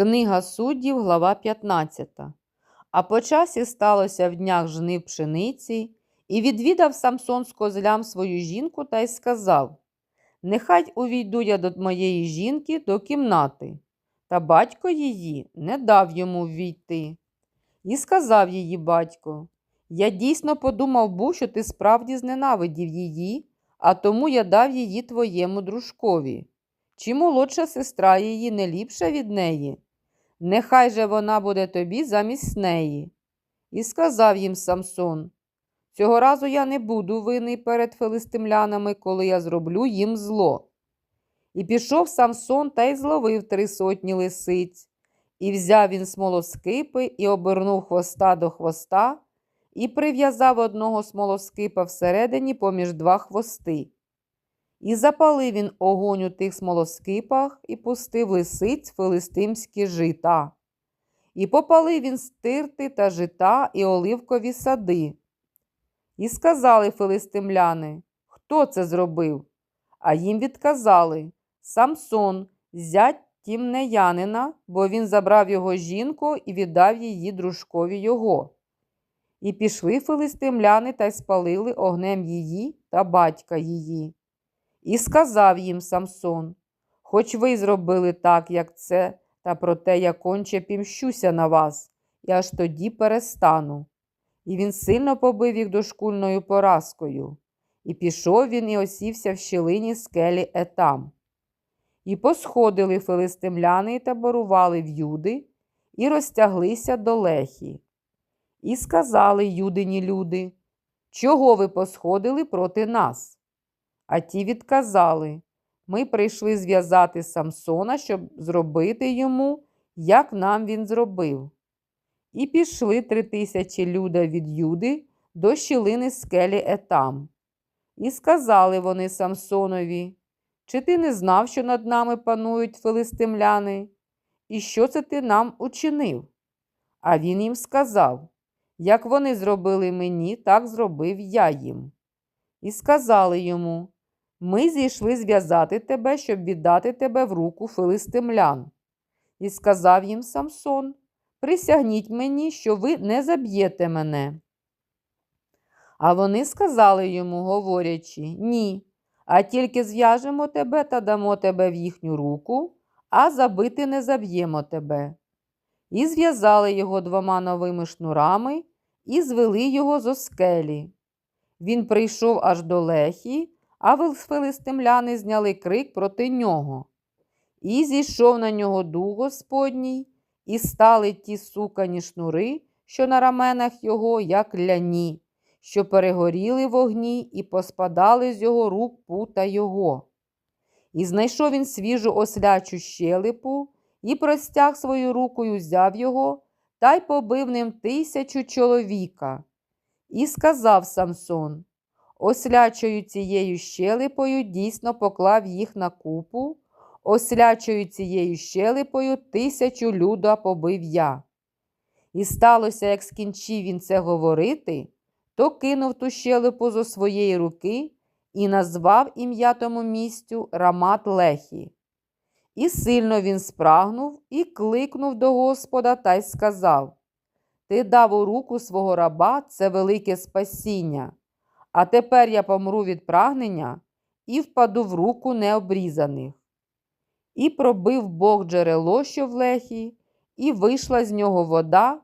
Книга суддів, глава 15. А по часі сталося в днях жнив пшениці, і відвідав Самсон з козлям свою жінку та й сказав: Нехай увійду я до моєї жінки до кімнати. Та батько її не дав йому ввійти. І сказав її батько: Я дійсно подумав був, що ти справді зненавидів її, а тому я дав її твоєму дружкові. Чи молодша сестра її не ліпша від неї? Нехай же вона буде тобі замість неї. І сказав їм Самсон: Цього разу я не буду винний перед филистимлянами, коли я зроблю їм зло. І пішов Самсон та й зловив три сотні лисиць, і взяв він смолоскипи, і обернув хвоста до хвоста, і прив'язав одного смолоскипа всередині поміж два хвости. І запалив він огонь у тих смолоскипах і пустив лисиць филистимські жита. І попалив він стирти та жита і оливкові сади. І сказали филистимляни, хто це зробив? А їм відказали Самсон, зять тімнеянина, бо він забрав його жінку і віддав її дружкові його. І пішли филистимляни та й спалили огнем її та батька її. І сказав їм Самсон, хоч ви зробили так, як це, та проте я конче пімщуся на вас, і аж тоді перестану. І він сильно побив їх дошкульною поразкою. І пішов він і осівся в щілині скелі Етам. І посходили филистимляни і таборували в Юди, і розтяглися до Лехі. І сказали юдині люди, чого ви посходили проти нас? А ті відказали ми прийшли зв'язати Самсона, щоб зробити йому, як нам він зробив. І пішли три тисячі люда від Юди до щілини скелі Етам. І сказали вони Самсонові, чи ти не знав, що над нами панують филистимляни? І що це ти нам учинив? А він їм сказав, як вони зробили мені, так зробив я їм. І сказали йому, ми зійшли зв'язати тебе, щоб віддати тебе в руку филистимлян. І сказав їм Самсон, присягніть мені, що ви не заб'єте мене. А вони сказали йому, говорячи, ні, а тільки зв'яжемо тебе та дамо тебе в їхню руку, а забити не заб'ємо тебе. І зв'язали його двома новими шнурами і звели його зо скелі. Він прийшов аж до лехі, а филистимляни зняли крик проти нього. І зійшов на нього дух Господній, і стали ті сукані шнури, що на раменах його, як ляні, що перегоріли в огні і поспадали з його рук пута його. І знайшов він свіжу ослячу щелепу, і простяг свою руку і взяв його, та й побив ним тисячу чоловіка. І сказав Самсон Ослячою цією щелепою дійсно поклав їх на купу, ослячою цією щелепою тисячу люда побив я. І сталося, як скінчив він це говорити, то кинув ту щелепу зо своєї руки і назвав ім'я тому місцю Рамат Лехі. І сильно він спрагнув і кликнув до Господа та й сказав Ти дав у руку свого раба це велике спасіння. А тепер я помру від прагнення і впаду в руку необрізаних. І пробив Бог джерело, що в лехі, і вийшла з нього вода,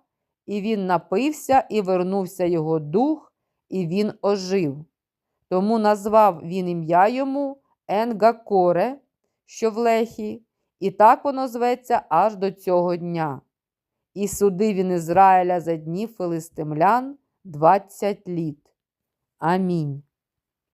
і він напився, і вернувся його дух, і він ожив. Тому назвав він ім'я йому Енгакоре, що в лехі, і так воно зветься аж до цього дня. І судив він Ізраїля за днів филистимлян двадцять літ. Амінь.